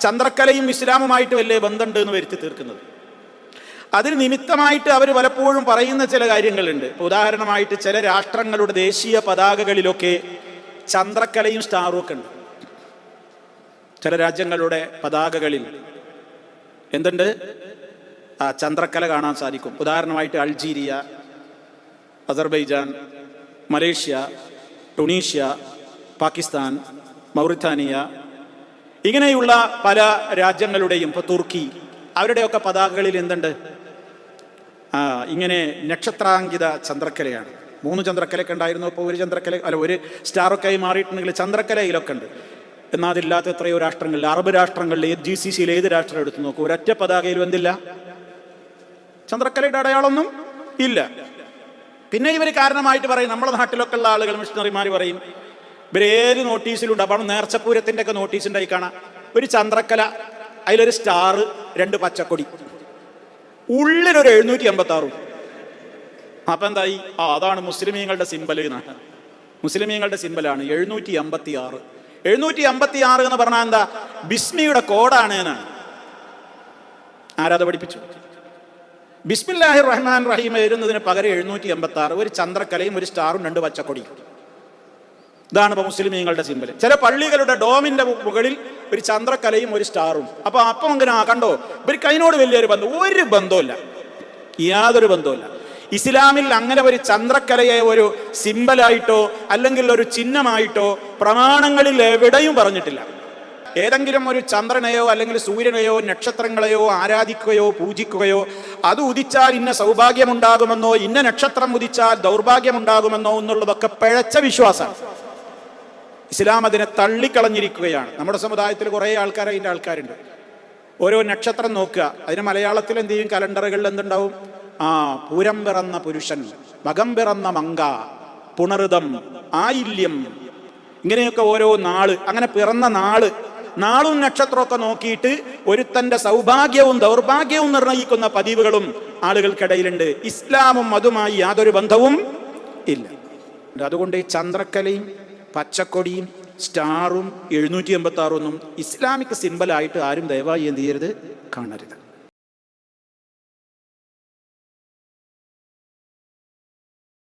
ചന്ദ്രക്കലയും ഇസ്ലാമുമായിട്ട് വലിയ ബന്ധമുണ്ട് എന്ന് വരുത്തി തീർക്കുന്നത്. അതിന് നിമിത്തമായിട്ട് അവർ പലപ്പോഴും പറയുന്ന ചില കാര്യങ്ങളുണ്ട്. ഉദാഹരണമായിട്ട് ചില രാഷ്ട്രങ്ങളുടെ ദേശീയ പതാകകളിലൊക്കെ ചന്ദ്രക്കലയും സ്റ്റാറും ഒക്കെ ഉണ്ട്. ചില രാജ്യങ്ങളുടെ പതാകകളിൽ എന്തുണ്ട്? ആ ചന്ദ്രക്കല കാണാൻ സാധിക്കും. ഉദാഹരണമായിട്ട് Algeria Azerbaijan Malaysia Tunisia Pakistan Mauritania ഇങ്ങനെയുള്ള പല രാജ്യങ്ങളുടെയും ഇപ്പോൾ തുർക്കി അവരുടെയൊക്കെ പതാകകളിൽ എന്തുണ്ട്? ഇങ്ങനെ നക്ഷത്രാങ്കിത ചന്ദ്രക്കലയാണ്. മൂന്ന് ചന്ദ്രക്കലയൊക്കെ ഉണ്ടായിരുന്നു ഇപ്പോൾ ഒരു ചന്ദ്രക്കല അല്ല ഒരു സ്റ്റാറൊക്കെ ആയി മാറിയിട്ടുണ്ടെങ്കിൽ ചന്ദ്രക്കലയിലൊക്കെ ഉണ്ട്. എന്നാൽ അതില്ലാത്ത എത്രയോ രാഷ്ട്രങ്ങളിൽ അറബ് രാഷ്ട്രങ്ങളിൽ ഏത് ജി സി സിയിൽ ഏത് രാഷ്ട്രം എടുത്തു നോക്കൂ ഒരൊറ്റ പതാകയിലും എന്തില്ല? ചന്ദ്രക്കലയുടെ അടയാളമൊന്നും ഇല്ല. പിന്നെ ഇവർ കാരണമായിട്ട് പറയും നമ്മുടെ നാട്ടിലൊക്കെ ഉള്ള ആളുകൾ മിഷണറിമാർ പറയും ഇവർ ഏത് നോട്ടീസിലുണ്ട്? അപ്പം നേർച്ചപ്പൂരത്തിന്റെ ഒക്കെ നോട്ടീസ് ഉണ്ടായി കാണാം. ഒരു ചന്ദ്രക്കല അതിലൊരു സ്റ്റാർ രണ്ട് പച്ചക്കൊടി. ഉള്ളിലൊരു എഴുന്നൂറ്റി എൺപത്തി ആറും അപ്പൊ എന്തായി? ആ അതാണ് മുസ്ലിമീങ്ങളുടെ സിമ്പൽ എന്നാണ് മുസ്ലിമീങ്ങളുടെ സിമ്പലാണ് എഴുന്നൂറ്റി എൺപത്തി ആറ് എഴുന്നൂറ്റി എൺപത്തി ആറ് എന്ന് പറഞ്ഞാൽ എന്താ? ബിസ്മിയുടെ കോഡാണ് എന്നാണ്. ആരാധ പഠിപ്പിച്ചു? ബിസ്മില്ലാഹി റഹ്മാൻ റഹീം എഴുതുന്നതിന് പകരം എഴുന്നൂറ്റി എൺപത്തി ആറ് ഒരു ചന്ദ്രക്കലയും ഒരു സ്റ്റാറും രണ്ട് പച്ചക്കൊടിയും. ഇതാണ് ഇപ്പോൾ മുസ്ലിമീങ്ങളുടെ സിമ്പൽ ചില പള്ളികളുടെ ഡോമിന്റെ മുകളിൽ ഒരു ചന്ദ്രക്കലയും ഒരു സ്റ്റാറും. അപ്പോൾ അപ്പം അങ്ങനെ ആ കണ്ടോ? ഇവർക്ക് അതിനോട് വലിയൊരു ബന്ധം. ഒരു ബന്ധമില്ല യാതൊരു ബന്ധമില്ല ഇസ്ലാമിൽ അങ്ങനെ ഒരു ചന്ദ്രക്കലയെ ഒരു സിമ്പലായിട്ടോ അല്ലെങ്കിൽ ഒരു ചിഹ്നമായിട്ടോ പ്രമാണങ്ങളിൽ എവിടെയും പറഞ്ഞിട്ടില്ല. ഏതെങ്കിലും ഒരു ചന്ദ്രനെയോ അല്ലെങ്കിൽ സൂര്യനെയോ നക്ഷത്രങ്ങളെയോ ആരാധിക്കുകയോ പൂജിക്കുകയോ അത് ഉദിച്ചാൽ ഇന്ന സൗഭാഗ്യമുണ്ടാകുമെന്നോ ഇന്ന നക്ഷത്രം ഉദിച്ചാൽ ദൗർഭാഗ്യമുണ്ടാകുമെന്നോ എന്നുള്ളതൊക്കെ പിഴച്ച വിശ്വാസമാണ്. ഇസ്ലാം അതിനെ തള്ളിക്കളഞ്ഞിരിക്കുകയാണ്. നമ്മുടെ സമുദായത്തിൽ കുറേ ആൾക്കാർ അതിന്റെ ആൾക്കാരുണ്ട്. ഓരോ നക്ഷത്രം നോക്കുക. അതിന് മലയാളത്തിൽ എന്ത് ചെയ്യും? കലണ്ടറുകളിൽ എന്തുണ്ടാവും? ആ പൂരം പിറന്ന പുരുഷൻ മകം പിറന്ന മങ്ക പുണർതം ആയില്യം ഇങ്ങനെയൊക്കെ ഓരോ നാൾ അങ്ങനെ പിറന്ന നാൾ നാളും നക്ഷത്രമൊക്കെ നോക്കിയിട്ട് ഒരുത്തന്റെ സൗഭാഗ്യവും ദൗർഭാഗ്യവും നിർണയിക്കുന്ന പതിവുകളും ആളുകൾക്കിടയിലുണ്ട്. ഇസ്ലാമും അതുമായി യാതൊരു ബന്ധവും ഇല്ല. അതുകൊണ്ട് ഈ ചന്ദ്രക്കലയും പച്ചക്കൊടിയും സ്റ്റാറും എഴുന്നൂറ്റി എൺപത്തി ആറൊന്നും ഇസ്ലാമിക് സിമ്പലായിട്ട് ആരും ദയവായി എന്ത് ചെയ്യരുത്? കാണരുത്.